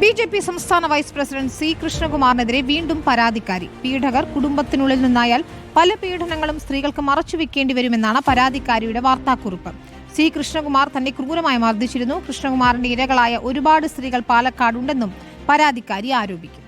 B J P സംസ്ഥാന vice president C കൃഷ്ണകുമാറിനെതിരെ വീണ്ടും പരാതിക്കാരി. പീഡകർ കുടുംബത്തിനുള്ളിൽ നിന്നായാൽ പല പീഡനങ്ങളും സ്ത്രീകൾക്ക് മറച്ചുവെക്കേണ്ടി വരുമെന്നാണ് പരാതിക്കാരിയുടെ വാർത്താക്കുറിപ്പ്. സി കൃഷ്ണകുമാർ തന്നെ ക്രൂരമായി മർദ്ദിച്ചിരുന്നു. കൃഷ്ണകുമാറിന്റെ ഇരകളായ ഒരുപാട് സ്ത്രീകൾ പാലക്കാടുണ്ടെന്നും പരാതിക്കാരി ആരോപിക്കുന്നു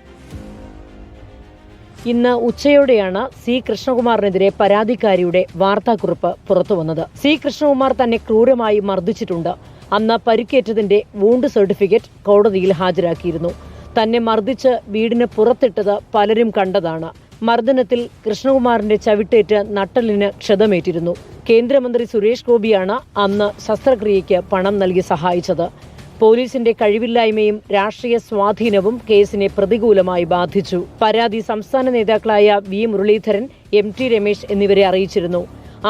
ഇന്ന് ഉച്ചയോടെയാണ് സി കൃഷ്ണകുമാറിനെതിരെ പരാതിക്കാരിയുടെ വാർത്താക്കുറിപ്പ് പുറത്തുവന്നത്. സി കൃഷ്ണകുമാർ തന്നെ ക്രൂരമായി മർദ്ദിച്ചിട്ടുണ്ട്. അന്ന് പരിക്കേറ്റതിന്റെ വൂണ്ട് സർട്ടിഫിക്കറ്റ് കോടതിയിൽ ഹാജരാക്കിയിരുന്നു. തന്നെ മർദ്ദിച്ച് വീടിന് പുറത്തിട്ടത് പലരും കണ്ടതാണ്. മർദ്ദനത്തിൽ കൃഷ്ണകുമാറിന്റെ ചവിട്ടേറ്റ് നട്ടലിന് ക്ഷതമേറ്റിരുന്നു. കേന്ദ്രമന്ത്രി സുരേഷ് ഗോപിയാണ് അന്ന് ശസ്ത്രക്രിയയ്ക്ക് പണം നൽകി സഹായിച്ചത്. പോലീസിന്റെ കഴിവില്ലായ്മയും രാഷ്ട്രീയ സ്വാധീനവും കേസിനെ പ്രതികൂലമായി ബാധിച്ചു. പരാതി സംസ്ഥാന നേതാക്കളായ V Muraleedharan M T Ramesh എന്നിവരെ അറിയിച്ചിരുന്നു.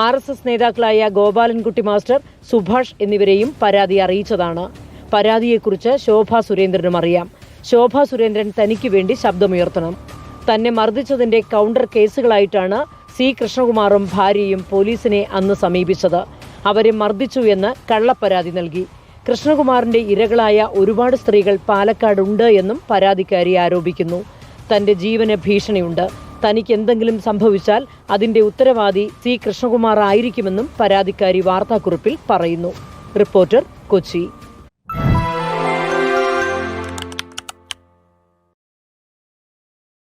ആർ എസ് എസ് നേതാക്കളായ ഗോപാലൻകുട്ടി മാസ്റ്റർ സുഭാഷ് എന്നിവരെയും പരാതി അറിയിച്ചതാണ്. പരാതിയെക്കുറിച്ച് ശോഭ സുരേന്ദ്രനും അറിയാം. ശോഭ സുരേന്ദ്രൻ തനിക്ക് വേണ്ടി ശബ്ദമുയർത്തണം. തന്നെ മർദ്ദിച്ചതിന്റെ കൗണ്ടർ കേസുകളായിട്ടാണ് സി കൃഷ്ണകുമാറും ഭാര്യയും പോലീസിനെ അന്ന് സമീപിച്ചത്. അവരെ മർദ്ദിച്ചു എന്ന് കള്ളപ്പരാതി നൽകി. കൃഷ്ണകുമാറിന്റെ ഇരകളായ ഒരുപാട് സ്ത്രീകൾ പാലക്കാടുണ്ട് എന്നും പരാതിക്കാരി ആരോപിക്കുന്നു. തന്റെ ജീവന് ഭീഷണിയുണ്ട്. തനിക്ക് എന്തെങ്കിലും സംഭവിച്ചാൽ അതിന്റെ ഉത്തരവാദി സി കൃഷ്ണകുമാർ ആയിരിക്കുമെന്നും പരാതിക്കാരി വാർത്താക്കുറിപ്പിൽ പറയുന്നു. റിപ്പോർട്ടർ കൊച്ചി.